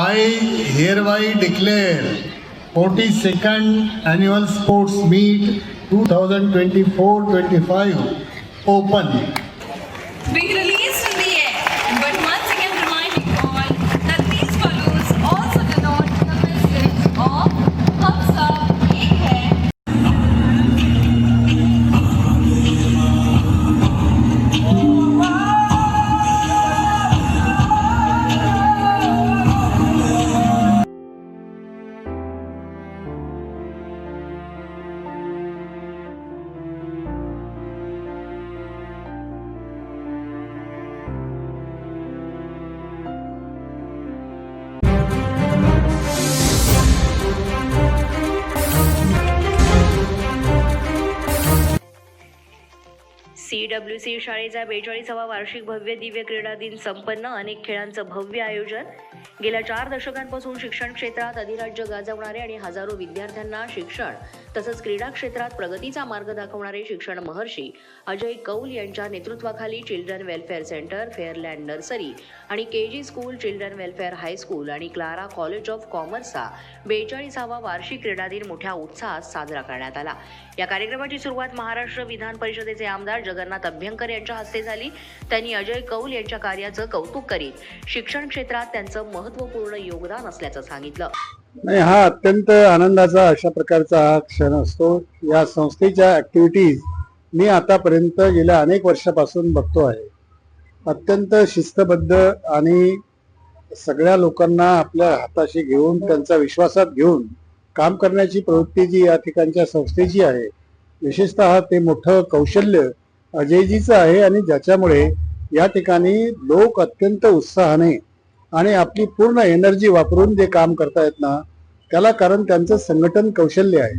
I hereby declare 42nd Annual Sports Meet 2024-25 open. W C शाळेचा बेचाळीसावा वार्षिक भव्य दिव्य क्रीडा दिन संपन्न. अनेक खेळांचं भव्य आयोजन. गेल्या चार दशकांपासून शिक्षण क्षेत्रात अधिराज्य गाजवणारे आणि हजारो विद्यार्थ्यांना शिक्षण तसंच क्रीडा क्षेत्रात प्रगतीचा मार्ग दाखवणारे शिक्षण महर्षी अजय कौल यांच्या नेतृत्वाखाली children welfare centre Fairland nursery आणि K G school children welfare high school आणि क्लारा कॉलेज ऑफ कॉमर्सचा बेचाळीसावा वार्षिक क्रीडा दिन मोठ्या उत्साहात साजरा करण्यात आला. या कार्यक्रमाची सुरुवात महाराष्ट्र विधान परिषदेचे आमदार जगन्नाथ अभ्यंकर यांच्या हस्ते झाली. त्यांनी अजय कौल यांच्या कार्याचं कौतुक करीत शिक्षण क्षेत्रात त्यांचं महत्त्वपूर्ण योगदान असल्याचं सांगितलं. नाही हा अत्यंत आनंदाचा अशा प्रकारचा हा क्षण असतो. या संस्थेच्या ऍक्टिव्हिटीज मी आतापर्यंत गेल्या अनेक वर्षापासून बघतो आहे. अत्यंत शिस्तबद्ध आणि सगळ्या लोकांना आपल्या हाताशी घेऊन त्यांचा विश्वासात घेऊन काम करण्याची प्रवृत्ती जी या ठिकाणच्या संस्थेची आहे विशेषतः ते मोठं कौशल्य अजयजीचं आहे आणि ज्याच्यामुळे या ठिकाणी लोक अत्यंत उत्साहाने आणि आपली पूर्ण एनर्जी वापरून जे काम करतायत ना त्याला कारण त्यांचं संघटन कौशल्य आहे.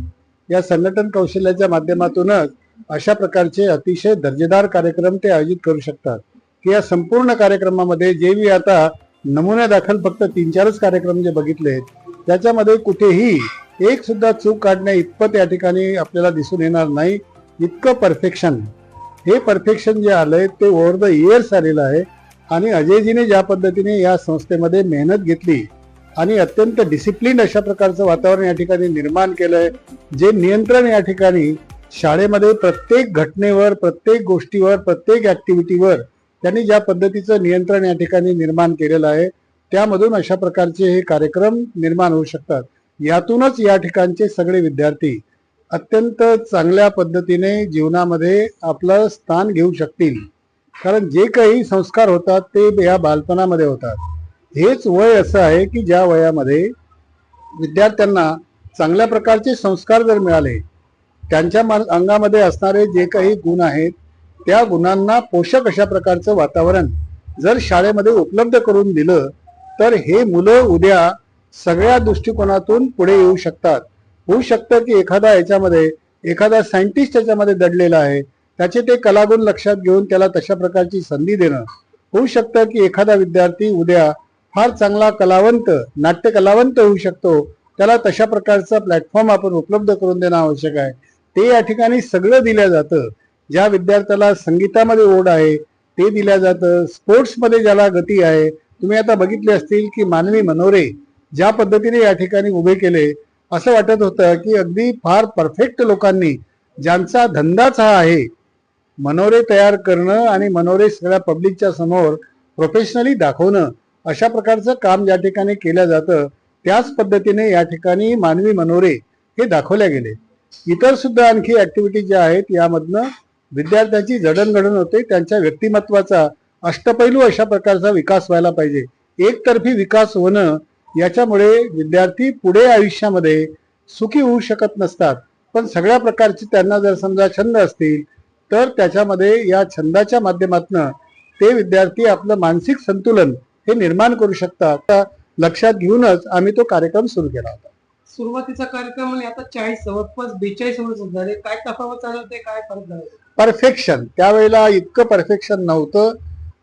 या संघटन कौशल्याच्या माध्यमातूनच अशा प्रकारचे अतिशय दर्जेदार कार्यक्रम ते आयोजित करू शकतात. की या संपूर्ण कार्यक्रमामध्ये जे मी आता नमुन्या दाखल फक्त तीन चारच कार्यक्रम जे बघितले त्याच्यामध्ये कुठेही एक सुद्धा चूक काढण्या इतपत या ठिकाणी आपल्याला दिसून येणार नाही. इतकं परफेक्शन हे परफेक्शन जे आलंय ते ओव्हर द इयर्स आलेलं आहे. आणि अजयजीने ज्या पद्धतीने या संस्थेमध्ये मेहनत घेतली आणि अत्यंत डिसिप्लिन अशा प्रकारचं वातावरण या ठिकाणी निर्माण केलंय जे नियंत्रण या ठिकाणी शाळेमध्ये प्रत्येक घटनेवर प्रत्येक गोष्टीवर प्रत्येक ऍक्टिव्हिटीवर त्यांनी ज्या पद्धतीचं नियंत्रण या ठिकाणी निर्माण केलेलं आहे त्यामधून अशा प्रकारचे हे कार्यक्रम निर्माण होऊ शकतात. यातूनच या ठिकाणचे सगळे विद्यार्थी अत्यंत चांगल्या पद्धतीने जीवनामध्ये आपलं स्थान घेऊ शकतील. कारण जे काही संस्कार होतात ते या बालपणामध्ये होतात. हेच वय असं आहे की ज्या वयामध्ये विद्यार्थ्यांना चांगल्या प्रकारचे संस्कार जर मिळाले त्यांच्या मा- अंगामध्ये असणारे जे काही गुण आहेत त्या गुणांना पोषक अशा प्रकारचं वातावरण जर शाळेमध्ये उपलब्ध करून दिलं तर हे मुलं उद्या सगळ्या दृष्टिकोनातून पुढे येऊ शकतात. होऊ शकतं की एखादा याच्यामध्ये एखादा सायंटिस्ट याच्यामध्ये दडलेला आहे त्याचे ते कलागुण लक्षात घेऊन त्याला तशा प्रकारची संधी देणं. होऊ शकतं की एखादा विद्यार्थी उद्या फार चांगला कलावंत नाट्य कलावंत होऊ शकतो त्याला तशा प्रकारचा प्लॅटफॉर्म आपण उपलब्ध करून देणं आवश्यक आहे. ते या ठिकाणी सगळं दिलं जातं. ज्या विद्यार्थ्याला संगीतामध्ये ओढ आहे ते दिलं जातं. स्पोर्ट्समध्ये ज्याला गती आहे तुम्ही आता बघितले असतील की मानवी मनोरे ज्या पद्धतीने या ठिकाणी उभे केले असं वाटत होतं की अगदी फार परफेक्ट लोकांनी ज्यांचा धंदाच हा आहे मनोरे तयार करणं आणि मनोरे सगळ्या पब्लिकच्या समोर प्रोफेशनली दाखवणं अशा प्रकारचं काम ज्या ठिकाणी केलं जातं त्याच पद्धतीने या ठिकाणी मानवी मनोरे हे दाखवले गेले. इतर सुद्धा आणखी ऍक्टिव्हिटी ज्या आहेत यामधनं विद्यार्थ्यांची जडणघडण होते त्यांच्या व्यक्तिमत्वाचा अष्टपैलू अशा प्रकारचा विकास व्हायला पाहिजे. एकतर्फी विकास होणं याच्यामुळे विद्यार्थी पुढे आयुष्यामध्ये सुखी होऊ शकत नसतात. पण सगळ्या प्रकारचे त्यांना जर समजा छंद असतील तर त्याच्यामध्ये या छंदाच्या माध्यमातनं ते विद्यार्थी आपलं मानसिक संतुलन हे निर्माण करू शकतात. लक्षात घेऊनच आम्ही तो कार्यक्रम सुरू केला होता. सुरुवातीचा कार्यक्रम आणि आता चाळीस जवळपास बेचाळीस वर्ष झाले काय तफावत चालवते काय फरक झाला परफेक्शन त्यावेळेला इतकं परफेक्शन नव्हतं.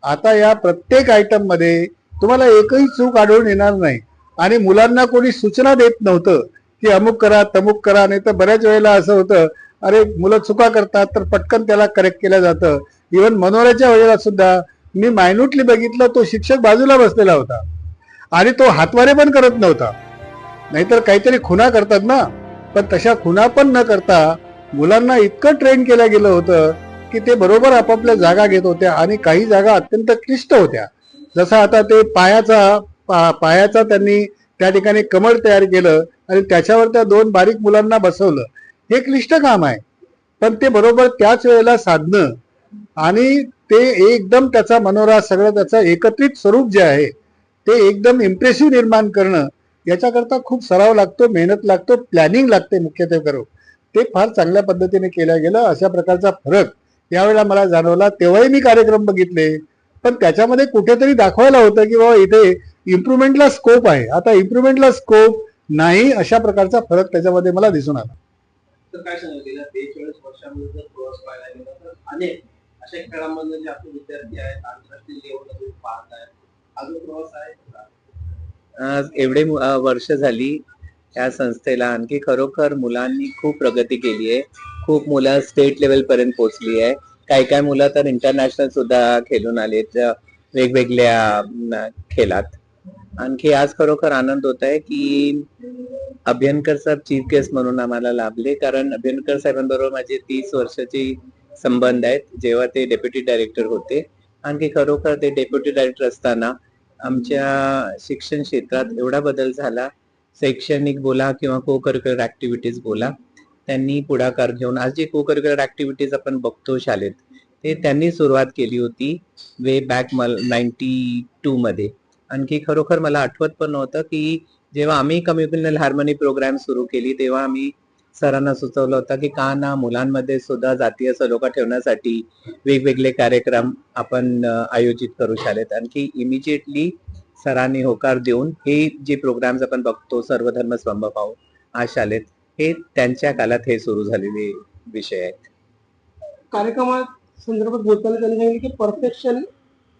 आता या प्रत्येक आयटममध्ये तुम्हाला एकही चूक आढळून येणार नाही. आणि मुलांना कोणी सूचना देत नव्हतं की अमुक करा तमुक करा नाही तर बऱ्याच वेळेला असं होतं अरे मुलं चुका करतात तर पटकन त्याला करेक्ट केलं जातं. इव्हन मनोऱ्याच्या वेळेला सुद्धा मी मायन्युटली बघितलं तो शिक्षक बाजूला बसलेला होता. आणि तो हातवारे पण करत नव्हता. नाहीतर काहीतरी खुना करतात ना. पण तशा खुना पण न करता मुलांना इतकं ट्रेन केलं गेलं होतं की ते बरोबर आपापल्या जागा घेत होत्या आणि काही जागा अत्यंत क्लिष्ट होत्या. जसं आता ते पायाचा पा- पायाचा त्यांनी त्या ठिकाणी कमळ तयार केलं आणि त्याच्यावर त्या दोन बारीक मुलांना बसवलं. हे क्लिष्ट काम आहे. पण ते बरोबर त्याच वेळेला साधणं आणि ते एकदम त्याचा मनोरा सगळं त्याचं एकत्रित स्वरूप जे आहे ते एकदम इम्प्रेसिव्ह निर्माण करणं याच्याकरता खूप सराव लागतो मेहनत लागतो प्लॅनिंग लागते मुख्यत्वे. करून ते फार चांगल्या पद्धतीने केलं गेलं. अशा प्रकारचा फरक यावेळेला मला जाणवला. तेव्हाही मी कार्यक्रम बघितले. पण त्याच्यामध्ये कुठेतरी दाखवायला होतं की बाबा इथे इम्प्रुव्हमेंटला स्कोप आहे. आता इम्प्रुव्हमेंटला स्कोप नाही अशा प्रकारचा फरक त्याच्यामध्ये मला दिसून आला. तर काय सांगाल गेल्या बेचाळीस वर्षामध्ये जर प्रवास पाहायला गेला तर अनेक अशा खेळांमधले जे आपले विद्यार्थी आहेत आंतरराष्ट्रीय लेवलला तुम्ही पाहत आहेत अजून प्रवास आहे का? आज एवढे वर्ष झाली या संस्थेला आणखी खरोखर मुलांनी खूप प्रगती केली आहे. खूप मुलं स्टेट लेवल पर्यंत पोहोचली आहे. काही काही मुलं तर इंटरनॅशनल सुद्धा खेळून आलेत वेगवेगळ्या खेळात. आणखी आज खरोखर आनंद होत आहे की अभ्यंकर साहेब चीफ गेस्ट म्हणून आम्हाला लाभले. कारण अभ्यंकर साहेबांबरोबर माझे तीस वर्षाची संबंध आहेत जेव्हा ते डेप्युटी डायरेक्टर होते. आणखी खरोखर ते डेप्युटी डायरेक्टर असताना आमच्या शिक्षण क्षेत्रात एवढा बदल झाला. शैक्षणिक बोला किंवा को करिक्युलर ऍक्टिव्हिटीज बोला त्यांनी पुढाकार घेऊन आज जे को करिक्युलर ऍक्टिव्हिटीज आपण बघतो शाळेत ते त्यांनी सुरुवात केली होती वे बॅक मल नाईन्टी टू मध्ये. आणखी खरोखर मला आठवत पण नव्हतं की जेव्हा आम्ही कम्युनिल हार्मनी प्रोग्राम सुरू केली तेव्हा आम्ही सरांना सुचवलं होतं की का ना मुलांमध्ये सुद्धा जातीय सलोखा ठेवण्यासाठी वेगवेगळे कार्यक्रम आपण आयोजित करू शाळेत. आणखी इमिजिएटली सरांनी होकार देऊन हे जे प्रोग्राम्स आपण बघतो सर्वधर्म समभाव आज शाळेत हे त्यांच्या काळात हे सुरू झालेले विषय आहेत. कार्यक्रमात संदर्भात बोलताना त्यांनी सांगितलं की परफेक्शन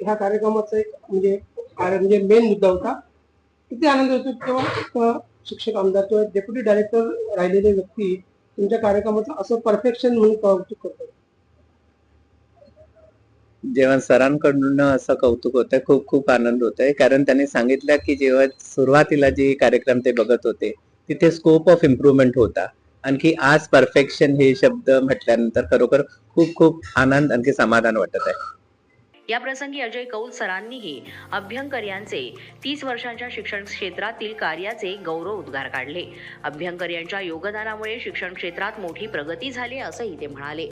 ह्या कार्यक्रमाचा एक म्हणजे कार्य- म्हणजे मेन मुद्दा होता. किती आनंद होतो तेव्हा शिक्षक आमदार किंवा डेप्युटी डायरेक्टर राहिलेले व्यक्ती तुमच्या कार्यक्रमाचं असं परफेक्शन म्हणून कौतुक करतो जेव्हा सरांकडून असं कौतुक होतं खूप खूप आनंद होत आहे कारण त्यांनी सांगितलं की जेव्हा सुरुवातीला जे कार्यक्रम ते बघत होते तिथे स्कोप ऑफ इम्प्रुव्हमेंट होता. आणखी आज परफेक्शन हे शब्द म्हटल्यानंतर खरोखर खूप खूप आनंद आणखी समाधान वाटत आहे. या प्रसंगी अजय कौल सरांनीही अभ्यंकर यांचे तीस वर्षांच्या शिक्षण क्षेत्रातील कार्याचे गौरव उद्गार काढले. अभ्यंकर यांच्या योगदानामुळे शिक्षण क्षेत्रात मोठी प्रगती झाली असंही ते म्हणाले.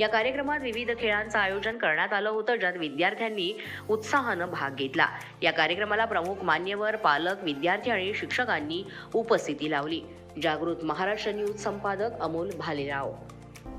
या कार्यक्रमात विविध खेळांचं आयोजन करण्यात आलं होतं ज्यात विद्यार्थ्यांनी उत्साहानं भाग घेतला. या कार्यक्रमाला प्रमुख मान्यवर पालक विद्यार्थी आणि शिक्षकांनी उपस्थिती लावली. जागृत महाराष्ट्र न्यूज संपादक अमोल भालेराव.